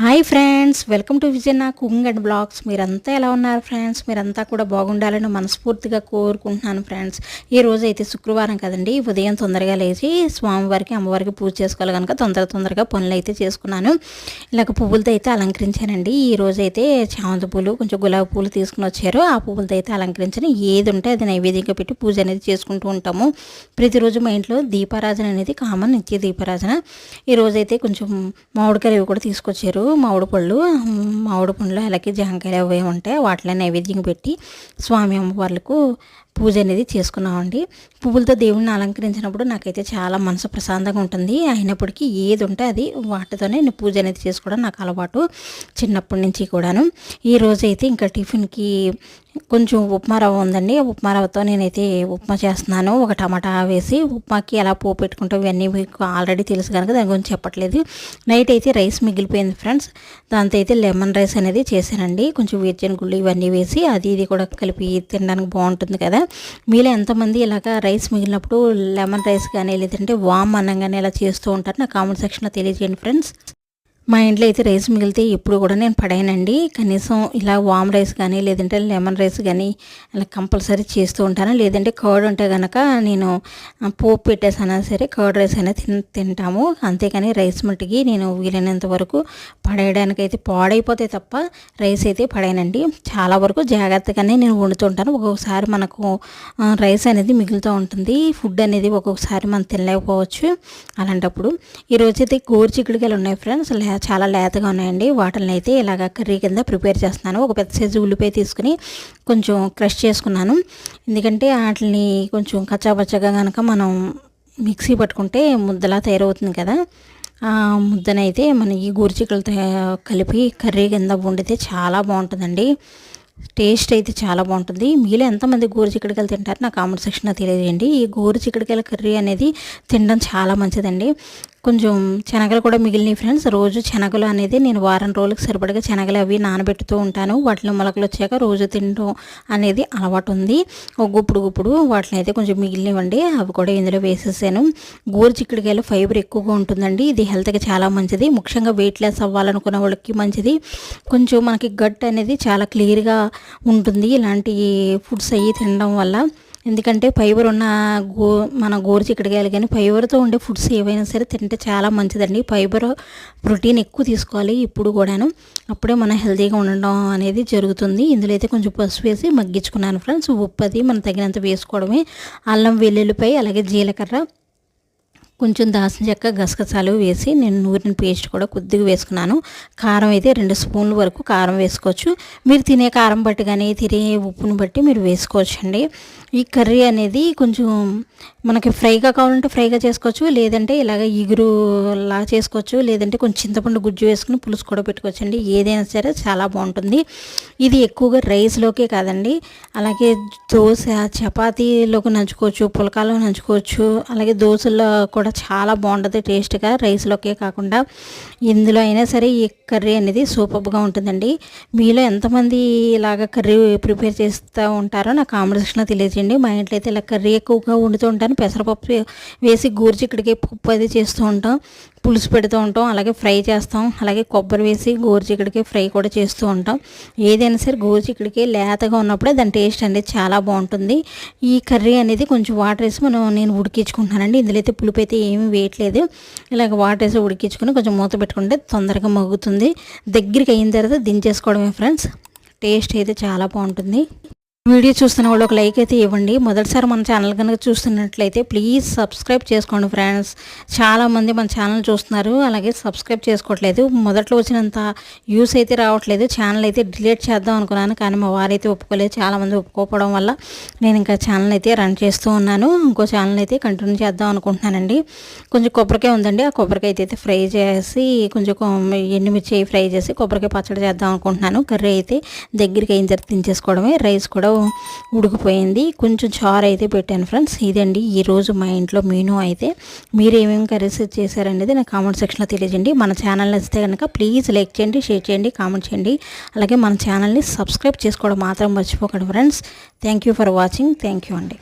Hi friends welcome to Vijay cooking and blogs. మీరంతా ఎలా ఉన్నారు ఫ్రెండ్స్? మీరంతా కూడా బాగుండాలని మనస్ఫూర్తిగా కోరుకుంటున్నాను ఫ్రెండ్స్. ఈ రోజు అయితే శుక్రవారం కదండి. ఉదయం తొందరగా లేచి స్వామివారికి అమ్మవారికి పూజ చేసుకోవాలి కనుక తొందర తొందరగా పనులు అయితే చేసుకున్నాను. ఇలాగ పువ్వులతో అయితే అలంకరించానండి. ఈ రోజు అయితే చామంతి పూలు కొంచెం గులాబీ పూలు తీసుకుని వచ్చారు. ఆ పువ్వులతో అయితే అలంకరించాను ఏది ఉంటే అది నైవేద్యంగా పెట్టి పూజ అనేది చేసుకుంటూ ఉంటాము. ప్రతిరోజు మా ఇంట్లో దీపారాధన అనేది కామన్ నిత్య దీపారాధన ఈ రోజైతే కొంచెం మామిడికాయలు కూడా తీసుకొచ్చారు. మామిడి పళ్ళు మామిడి పండ్లు అలాగే జాంకాయలు అవి ఉంటాయి వాటిలో నైవేద్యం పెట్టి స్వామి అమ్మవార్లకు పూజ అనేది చేసుకున్నామండి. పువ్వులతో దేవుడిని అలంకరించినప్పుడు నాకైతే చాలా మనసు ప్రశాంతంగా ఉంటుంది. అయినప్పటికీ ఏది ఉంటే అది వాటితోనే నేను పూజ అనేది చేసుకోవడం నాకు అలవాటు చిన్నప్పటి నుంచి కూడాను. ఈరోజైతే ఇంకా టిఫిన్కి కొంచెం ఉప్మా రవ్వ ఉందండి. ఉప్మా రవ్వతో నేనైతే ఉప్మా చేస్తున్నాను. ఒక టమాటా వేసి ఉప్మాకి ఎలా పోపు పెట్టుకుంటాం ఇవన్నీ మీకు ఆల్రెడీ తెలుసు కనుక దాని గురించి చెప్పట్లేదు. నైట్ అయితే రైస్ మిగిలిపోయింది ఫ్రెండ్స్. ఫ్రెండ్స్ దాంతో అయితే లెమన్ రైస్ అనేది చేశానండి. కొంచెం వేర్చిన గుళ్ళు ఇవన్నీ వేసి అది ఇది కూడా కలిపి తినడానికి బాగుంటుంది కదా. మీలో ఎంతమంది ఇలాగ రైస్ మిగిలినప్పుడు లెమన్ రైస్ కానీ లేదంటే వామ్ అన్నం కానీ ఇలా చేస్తూ ఉంటారు? నా కామెంట్ సెక్షన్లో తెలియజేయండి ఫ్రెండ్స్. మా ఇంట్లో అయితే రైస్ మిగిలితే ఎప్పుడు కూడా నేను పడాయనండి. కనీసం ఇలా వామ్ రైస్ కానీ లేదంటే లెమన్ రైస్ కానీ అలా కంపల్సరీ చేస్తూ ఉంటాను. లేదంటే కర్డ్ ఉంటే కనుక నేను పోపు పెట్టేసైనా సరే కర్డ్ రైస్ అయినా తిన్ తింటాము. అంతేకాని రైస్ మట్టికి నేను వీలైనంత వరకు పడేయడానికి అయితే పాడైపోతే తప్ప రైస్ అయితే పడేయనండి. చాలా వరకు జాగ్రత్తగానే నేను వండుతుంటాను. ఒక్కొక్కసారి మనకు రైస్ అనేది మిగులుతూ ఉంటుంది. ఫుడ్ అనేది ఒక్కొక్కసారి మనం తినలేకపోవచ్చు అలాంటప్పుడు. ఈరోజు అయితే గోరు చిక్కుడుకాయలు ఉన్నాయి ఫ్రెండ్స్. చాలా లేతగా ఉన్నాయండి. వాటిని అయితే ఇలాగ కర్రీ కింద ప్రిపేర్ చేస్తున్నాను. ఒక పెద్ద సైజు ఉల్లిపాయ తీసుకుని కొంచెం క్రష్ చేసుకున్నాను. ఎందుకంటే వాటిని కొంచెం కచ్చాపచ్చగా కనుక మనం మిక్సీ పట్టుకుంటే ముద్దలా తయారవుతుంది కదా. ఆ ముద్దనైతే మన ఈ గోరుచిక్కులతో కలిపి కర్రీ కింద వండితే చాలా బాగుంటుందండి. టేస్ట్ అయితే చాలా బాగుంటుంది. మీలో ఎంతమంది గోరు చిక్కడికాయలు తింటారు నా కామెంట్ సెక్షన్లో తెలియజేయండి. ఈ గోరు చిక్కడికాయల కర్రీ అనేది తినడం చాలా మంచిదండి. కొంచెం శనగలు కూడా మిగిలినవి ఫ్రెండ్స్ రోజు శనగలు అనేది నేను వారం రోజులకు సరిపడగా శనగలు అవి నానబెట్టుతూ ఉంటాను. వాటిలో మొలకలు వచ్చాక రోజు తినడం అనేది అలవాటు ఉంది. ఒక గుప్పుడు గుప్పుడు వాటిని అయితే కొంచెం మిగిలినవండి. అవి కూడా ఇందులో వేసేసాను. గోరు చిక్కుడుకాయలు ఫైబర్ ఎక్కువగా ఉంటుందండి. ఇది హెల్త్కి చాలా మంచిది. ముఖ్యంగా వెయిట్ లెస్ అవ్వాలనుకున్న వాళ్ళకి మంచిది. కొంచెం మనకి గట్ అనేది చాలా క్లియర్గా ఉంటుంది. ఇలాంటి ఫుడ్స్ అవి తినడం వల్ల ఎందుకంటే ఫైబర్ ఉన్న గో మన గోరు చిక్కడికాయలు కానీ ఫైబర్తో ఉండే ఫుడ్స్ ఏవైనా సరే తింటే చాలా మంచిదండి. ఫైబర్ ప్రోటీన్ ఎక్కువ తీసుకోవాలి ఇప్పుడు కూడాను. అప్పుడే మన హెల్తీగా ఉండడం అనేది జరుగుతుంది. ఇందులో అయితే కొంచెం పసుపు వేసి మగ్గించుకున్నాను ఫ్రెండ్స్. ఉప్పు అది మనం తగినంత వేసుకోవడమే. అల్లం వెల్లుల్లిపై అలాగే జీలకర్ర కొంచెం దాల్చిన చెక్క గసగసాలు వేసి నేను నూరిన పేస్ట్ కూడా కొద్దిగా వేసుకున్నాను. కారం అయితే రెండు స్పూన్ల వరకు కారం వేసుకోవచ్చు. మీరు తినే కారం బట్టి కానీ తినే ఉప్పును బట్టి మీరు వేసుకోవచ్చు అండి ఈ కర్రీ అనేది కొంచెం మనకి ఫ్రైగా కావాలంటే ఫ్రైగా చేసుకోవచ్చు. లేదంటే ఇలాగ ఇగురులా చేసుకోవచ్చు. లేదంటే కొంచెం చింతపండు గుజ్జు వేసుకుని పులుసు కూడా పెట్టుకోవచ్చు అండి ఏదైనా సరే చాలా బాగుంటుంది. ఇది ఎక్కువగా రైస్లోకే కాదండి. అలాగే దోశ చపాతీలోకి నంచుకోవచ్చు పులకాలో నంచుకోవచ్చు. అలాగే దోశల్లో కూడా చాలా బాగుంటుంది టేస్ట్గా. రైస్లోకే కాకుండా ఇందులో అయినా సరే ఈ కర్రీ అనేది సూపర్గా ఉంటుందండి. మీలో ఎంతమంది ఇలాగ కర్రీ ప్రిపేర్ చేస్తూ ఉంటారో నాకు కాంబినేషన్లో తెలియజేయండి. మా ఇంట్లో అయితే ఇలా కర్రీ ఎక్కువగా వండుతూ ఉంటాను. పెసరపప్పు వేసి గూర్చి ఇక్కడికి పప్పు అది చేస్తూ ఉంటాం. పులుసు పెడుతూ ఉంటాం అలాగే ఫ్రై చేస్తాం అలాగే కొబ్బరి వేసి గోరుచిక్కడికి ఫ్రై కూడా చేస్తూ ఉంటాం. ఏదైనా సరే గోరుచిక్కడికి లేతగా ఉన్నప్పుడే దాని టేస్ట్ అనేది చాలా బాగుంటుంది. ఈ కర్రీ అనేది కొంచెం వాటర్ వేసి మనం నేను ఉడికించుకుంటున్నానండి. ఇందులో అయితే పులుపు అయితే ఏమీ వేయట్లేదు. ఇలాగ వాటర్ వేసి ఉడికించుకొని కొంచెం మూత పెట్టుకుంటే తొందరగా మగ్గుతుంది. దగ్గరికి అయిన తర్వాత దించేసుకోవడమే ఫ్రెండ్స్. టేస్ట్ అయితే చాలా బాగుంటుంది. వీడియో చూస్తున్న వాళ్ళు ఒక లైక్ అయితే ఇవ్వండి. మొదటిసారి మన ఛానల్ కనుక చూస్తున్నట్లయితే ప్లీజ్ సబ్స్క్రైబ్ చేసుకోండి ఫ్రెండ్స్. చాలామంది మన ఛానల్ చూస్తున్నారు. అలాగే సబ్స్క్రైబ్ చేసుకోవట్లేదు. మొదట్లో వచ్చినంత యూస్ అయితే రావట్లేదు. ఛానల్ అయితే డిలీట్ చేద్దాం అనుకున్నాను. కానీ మా వారైతే ఒప్పుకోలేదు. చాలామంది ఒప్పుకోకపోవడం వల్ల నేను ఇంకా ఛానల్ అయితే రన్ చేస్తూ ఉన్నాను. ఇంకో ఛానల్ అయితే కంటిన్యూ చేద్దాం అనుకుంటున్నానండి. కొంచెం కొబ్బరికాయ ఉందండి. ఆ కొబ్బరికాయ అయితే ఫ్రై చేసి కొంచెం ఎండుమిర్చి ఫ్రై చేసి కొబ్బరికాయ పచ్చడి చేద్దాం అనుకుంటున్నాను. కర్రీ అయితే దగ్గరికి అయిన తర్వాత తినేసుకోవడమే రైస్ కూడా ఉడికిపోయింది. కొంచెం చారు అయితే పెట్టాను ఫ్రెండ్స్. ఇదండి ఈరోజు మా ఇంట్లో మెనూ అయితే. మీరు ఏమేమి కర్రీస్ చేశారనేది నాకు కామెంట్ సెక్షన్లో తెలియజేయండి. మన ఛానల్ నచ్చితే కనుక ప్లీజ్ లైక్ చేయండి షేర్ చేయండి కామెంట్ చేయండి. అలాగే మన ఛానల్ని సబ్స్క్రైబ్ చేసుకోవడం మాత్రం మర్చిపోకండి friends. Thank you for watching. Thank you అండి.